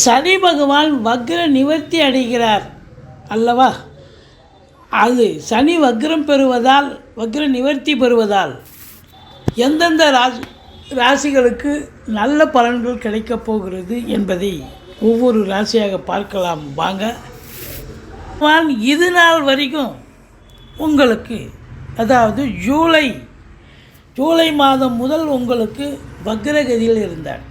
சனி பகவான் வக்ர நிவர்த்தி அடைகிறார். அல்லவா? அது சனி வக்ரம் பெறுவதால் வக்ர நிவர்த்தி பெறுவதால் எந்தெந்த ராசி ராசிகளுக்கு நல்ல பலன்கள் கிடைக்கப் போகிறது என்பதை ஒவ்வொரு ராசியாக பார்க்கலாம். வாங்க. இது நாள் வரைக்கும் உங்களுக்கு அதாவது ஜூலை ஜூலை மாதம் முதல் உங்களுக்கு வக்ரகதியில் இருந்தார்.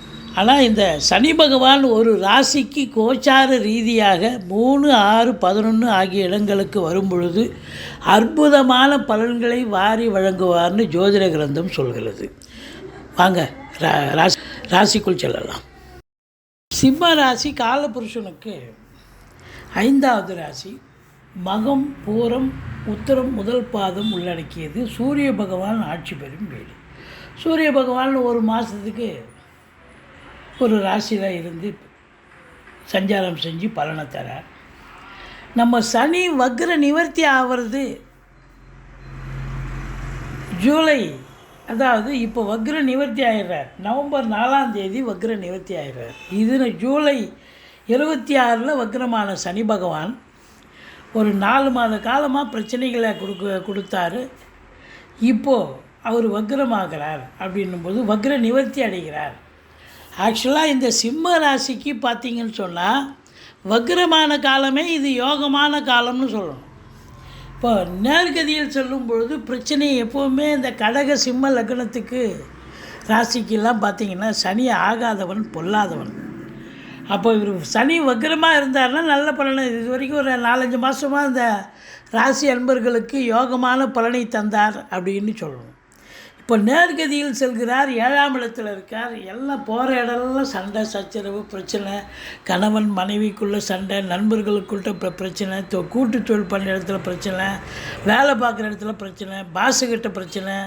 ஆனால் இந்த சனி பகவான் ஒரு ராசிக்கு கோச்சார ரீதியாக மூணு ஆறு பதினொன்று ஆகிய இடங்களுக்கு வரும் பொழுது அற்புதமான பலன்களை வாரி வழங்குவார்னு ஜோதிட கிரந்தம் சொல்கிறது. வாங்க ரா ராசி ராசிக்குள் செல்லலாம். சிம்ம ராசி காலபுருஷனுக்கு ஐந்தாவது ராசி மகம் பூரம் உத்தரம் முதல் பாதம் உள்ளடக்கியது சூரிய பகவான் ஆட்சி பெறும் வீடு. சூரிய பகவான் ஒரு மாதத்துக்கு ஒரு ராசியில் இருந்து சஞ்சாரம் செஞ்சு பலனை தரார் நம்ம சனி வக்ர நிவர்த்தி ஆகிறது ஜூலை அதாவது இப்போ வக்ர நிவர்த்தி ஆயிடுறார். நவம்பர் நாலாம் தேதி வக்ர நிவர்த்தி ஆகிடுறார் இது ஜூலை இருபத்தி ஆறில் வக்ரமான சனி பகவான் ஒரு நாலு மாத காலமாக பிரச்சனைகளை கொடுக்க கொடுத்தாரு. இப்போது அவர் வக்ரமாகிறார் அப்படின்னும்போது வக்ர நிவர்த்தி அடைகிறார். ஆக்சுவலாக இந்த சிம்ம ராசிக்கு பார்த்தீங்கன்னு சொன்னால் வக்ரமான காலமே இது யோகமான காலம்னு சொல்லணும். இப்போ நேர்கதியில் சொல்லும் பொழுது பிரச்சனை எப்போவுமே இந்த கடக சிம்ம லக்னத்துக்கு ராசிக்கெல்லாம் பார்த்திங்கன்னா சனி ஆகாதவன் பொல்லாதவன். அப்போ இவர் சனி வக்ரமாக இருந்தார்னா நல்ல பலனை இது வரைக்கும் ஒரு நாலஞ்சு மாதமாக இந்த ராசி அன்பர்களுக்கு யோகமான பலனை தந்தார் அப்படின்னு சொல்லணும். இப்போ நேர்கதியில் செல்கிறார் ஏழாம் இடத்தில் இருக்கார். எல்லாம் போகிற இடம்லாம் சண்டை சச்சரவு பிரச்சனை. கணவன் மனைவிக்குள்ளே சண்டை நண்பர்களுக்குள்ள பிரச்சனை. தொ கூட்டு தொழில் பண்ணுற இடத்துல பிரச்சனை. வேலை பார்க்குற இடத்துல பிரச்சனை. பாசுகிட்ட பிரச்சனை.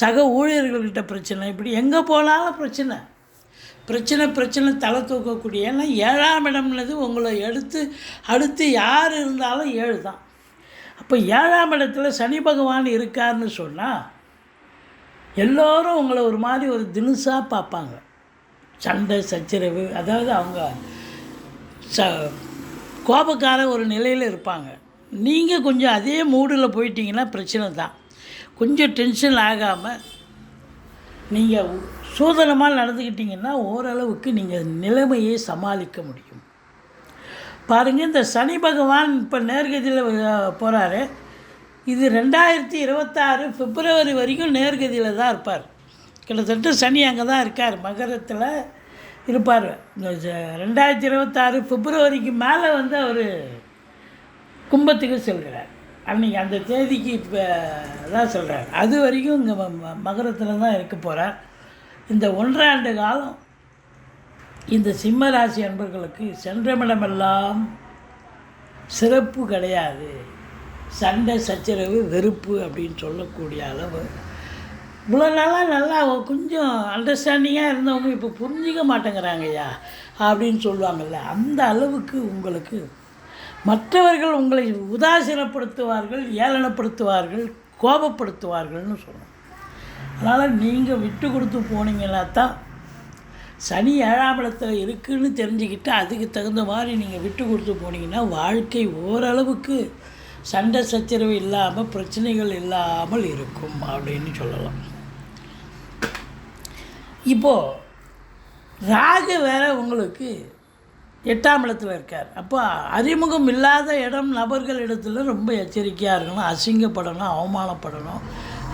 சக ஊழியர்கள்கிட்ட பிரச்சனை. இப்படி எங்கே போனாலும் பிரச்சனை. பிரச்சனை பிரச்சனை தலை தூக்கக்கூடிய. ஏன்னா ஏழாம் இடம்னது உங்களை எடுத்து அடுத்து யார் இருந்தாலும் ஏழு தான் அப்போ ஏழாம் இடத்துல சனி பகவான் இருக்காருன்னு சொன்னால் எல்லோரும் உங்களை ஒரு மாதிரி ஒரு தினுசாக பார்ப்பாங்க. சண்டை சச்சரவு அதாவது அவங்க ச கோபக்கார ஒரு நிலையில் இருப்பாங்க. நீங்கள் கொஞ்சம் அதே மூடில் போயிட்டீங்கன்னா பிரச்சனை தான். கொஞ்சம் டென்ஷன் ஆகாமல் நீங்கள் சூதனமாக நடந்துக்கிட்டிங்கன்னா ஓரளவுக்கு நீங்கள் நிலைமையை சமாளிக்க முடியும். பாருங்கள் இந்த சனி பகவான் இப்போ நேர்கதியில் போகிறாரு இது ரெண்டாயிரத்தி இருபத்தாறு பிப்ரவரி வரைக்கும் நேர்கதியில் தான் இருப்பார். கிட்டத்தட்ட சனி அங்கே தான் இருக்கார் மகரத்தில் இருப்பார். இந்த ரெண்டாயிரத்தி இருபத்தாறு பிப்ரவரிக்கு மேலே வந்து அவர் கும்பத்துக்கு செல்கிறார். அன்றைக்கி அந்த தேதிக்கு இப்போ தான் சொல்கிறார் அது வரைக்கும் இங்கே மகரத்தில் தான் இருக்க போகிறார் இந்த ஒன்றாண்டு காலம் இந்த சிம்ம ராசி அன்பர்களுக்கு சென்றமிடமெல்லாம் சிறப்பு கிடையாது. சண்டை சச்சரவு வெறுப்பு அப்படின்னு சொல்லக்கூடிய அளவு. இவ்வளோ நாளாக நல்லா கொஞ்சம் அண்டர்ஸ்டாண்டிங்காக இருந்தவங்க இப்போ புரிஞ்சிக்க மாட்டேங்கிறாங்கய்யா அப்படின்னு சொல்லுவாங்கள்ல அந்த அளவுக்கு உங்களுக்கு மற்றவர்கள் உங்களை உதாசீனப்படுத்துவார்கள் ஏளனப்படுத்துவார்கள் கோபப்படுத்துவார்கள்னு சொல்லணும். அதனால் நீங்கள் விட்டு கொடுத்து போனீங்கன்னா தான் சனி ஏழாம் இடத்துல தெரிஞ்சுக்கிட்டு அதுக்கு தகுந்த மாதிரி நீங்கள் விட்டு கொடுத்து போனீங்கன்னா வாழ்க்கை ஓரளவுக்கு சண்டை சச்சரவு இல்லாமல் பிரச்சனைகள் இல்லாமல் இருக்கும் அப்படின்னு சொல்லலாம். இப்போது ராகு வேற உங்களுக்கு எட்டாம் இடத்துல இருக்கார். அப்போ அறிமுகம் இல்லாத இடம் நபர்கள் இடத்துல ரொம்ப எச்சரிக்கையாக இருக்கணும் அசிங்கப்படணும் அவமானப்படணும்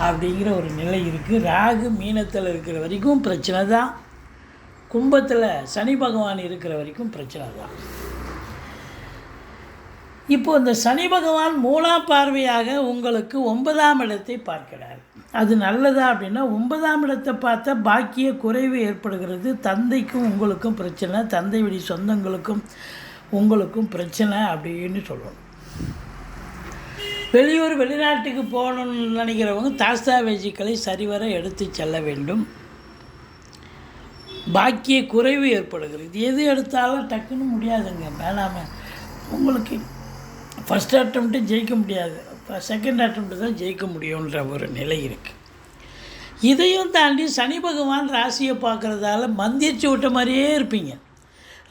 அப்படிங்கிற ஒரு நிலை இருக்குது ராகு மீனத்தில் இருக்கிற வரைக்கும் பிரச்சனை தான். கும்பத்தில் சனி பகவான் இருக்கிற வரைக்கும் பிரச்சனை தான். இப்போ இந்த சனி பகவான் மூலா பார்வையாக உங்களுக்கு ஒன்பதாம் இடத்தை பார்க்கிறார். அது நல்லதா அப்படின்னா ஒன்பதாம் இடத்தை பார்த்தா பாக்கிய குறைவு ஏற்படுகிறது. தந்தைக்கும் உங்களுக்கும் பிரச்சனை தந்தை வழி சொந்தங்களுக்கும் உங்களுக்கும் பிரச்சனை அப்படின்னு சொல்லணும். வெளியூர் வெளிநாட்டுக்கு போகணும்னு நினைக்கிறவங்க தாஸ்தாவேஜிக்களை சரிவர எடுத்து செல்ல வேண்டும். பாக்கிய குறைவு ஏற்படுகிறது. எது எடுத்தாலும் டக்குன்னு முடியாதுங்க. வேணாமல் உங்களுக்கு ஃபஸ்ட் அட்டம்ப்ட்டு ஜெயிக்க முடியாது. செகண்ட் அட்டம்ப்ட்டு தான் ஜெயிக்க முடியுன்ற ஒரு நிலை இருக்குது இதையும் தாண்டி சனி பகவான் ராசியை பார்க்குறதால மந்திரிச்சு விட்ட மாதிரியே இருப்பீங்க.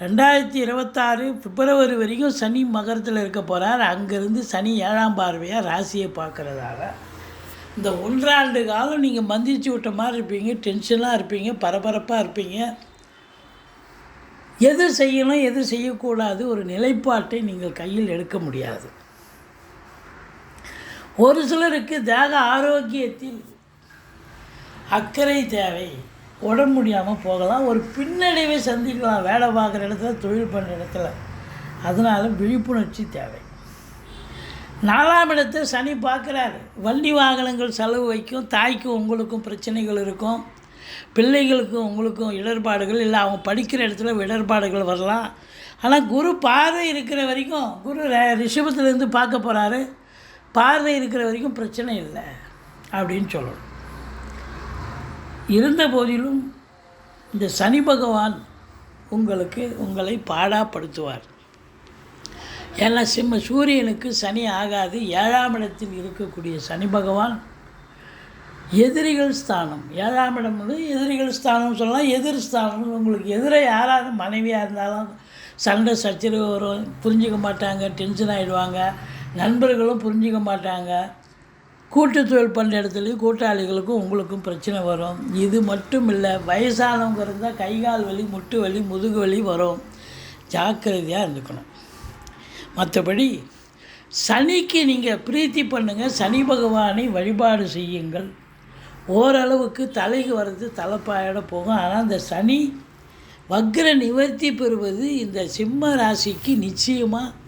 ரெண்டாயிரத்தி இருபத்தாறு பிப்ரவரி வரைக்கும் சனி மகரத்தில் இருக்க போகிறார் அங்கேருந்து சனி ஏழாம் பார்வையாக ராசியை பார்க்குறதால இந்த ஒன்றாண்டு காலம் நீங்கள் மந்திரிச்சு விட்ட மாதிரி இருப்பீங்க. டென்ஷனாக இருப்பீங்க. பரபரப்பாக இருப்பீங்க. எது செய்யணும் எது செய்யக்கூடாது ஒரு நிலைப்பாட்டை நீங்கள் கையில் எடுக்க முடியாது. ஒரு சிலருக்கு தேக ஆரோக்கியத்தில் அக்கறை தேவை. உடம்பு முடியாமல் போகலாம். ஒரு பின்னடைவை சந்திக்கலாம். வேலை பார்க்குற இடத்துல தொழில் பண்ணுற இடத்துல. அதனால் விழிப்புணர்ச்சி தேவை. நாலாம் இடத்தை சனி பார்க்குறாரு. வண்டி வாகனங்கள் செலவு வைக்கும் தாய்க்கும் உங்களுக்கும் பிரச்சனைகள் இருக்கும். பிள்ளைகளுக்கும் உங்களுக்கும் இடர்பாடுகள் இல்லை அவங்க படிக்கிற இடத்துல இடர்பாடுகள் வரலாம். ஆனால் குரு பார்வை இருக்கிற வரைக்கும் குரு ர- பார்க்க போகிறாரு பார்வை இருக்கிற வரைக்கும் பிரச்சனை இல்லை அப்படின்னு சொல்லணும். இருந்த போதிலும் இந்த சனி பகவான் உங்களுக்கு உங்களை பாடாப்படுத்துவார். ஏன்னா சிம்ம சூரியனுக்கு சனி ஆகாது ஏழாம் இடத்தில் இருக்கக்கூடிய சனி பகவான் எதிரிகள் ஸ்தானம். ஏழாம் இடம் வந்து எதிரிகள் ஸ்தானம் சொல்லலாம். எதிர் ஸ்தானம். உங்களுக்கு எதிர யாராவது மனைவியாக இருந்தாலும் சண்டை சச்சரவு வரும். புரிஞ்சிக்க மாட்டாங்க. டென்ஷன் ஆகிடுவாங்க நண்பர்களும் புரிஞ்சிக்க மாட்டாங்க. கூட்டு தொழில் பண்ணுற இடத்துலையும் கூட்டாளிகளுக்கும் உங்களுக்கும் பிரச்சனை வரும். இது மட்டும் இல்லை வயசானவங்க இருந்தால் கை கால் வலி முட்டு வலி முதுகு வலி வரும். ஜாக்கிரதையாக இருந்துக்கணும். மற்றபடி சனிக்கு நீங்கள் பிரீத்தி பண்ணுங்கள் சனி பகவானை வழிபாடு செய்யுங்கள். ஓரளவுக்கு தலைக்கு வர்றது தலைப்பாயோட போகும். ஆனால் அந்த சனி வக்ர நிவர்த்தி பெறுவது இந்த சிம்ம ராசிக்கு நிச்சயமாக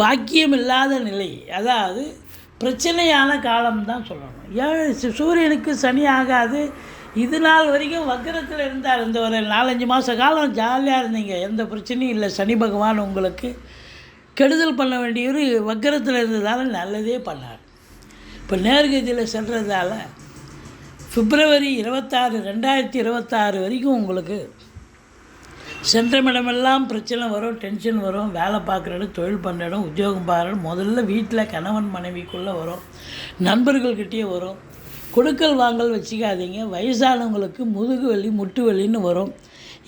பாக்கியம் இல்லாத நிலை. அதாவது பிரச்சனையான காலம்தான் சொல்லணும். ஏழு சூரியனுக்கு சனி ஆகாது. இது நாள் வரைக்கும் வக்கரத்தில் இருந்தார். இந்த ஒரு நாலஞ்சு மாத காலம் ஜாலியாக இருந்தீங்க. எந்த பிரச்சனையும் இல்லை. சனி பகவான் உங்களுக்கு கெடுதல் பண்ண வேண்டியவர் வக்கரத்தில் இருந்ததால் நல்லதே பண்ணார். இப்போ நேர்கதியில் செல்கிறதால பிப்ரவரி இருபத்தாறு ரெண்டாயிரத்தி இருபத்தாறு வரைக்கும் உங்களுக்கு சென்ற இடமெல்லாம் பிரச்சனை வரும் டென்ஷன் வரும் வேலை பார்க்குற இடம் தொழில் பண்ணுற இடம் உத்தியோகம் பார்க்குற முதல்ல வீட்டில் கணவன் மனைவிக்குள்ளே வரும் நண்பர்கள்கிட்டயே வரும் கொடுக்கல் வாங்கல் வச்சுக்காதீங்க வயசானவங்களுக்கு முதுகு வலி முட்டு வலின்னு வரும்.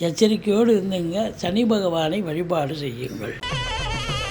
எச்சரிக்கையோடு இருந்துங்க சனி பகவானை வழிபாடு செய்யுங்கள்.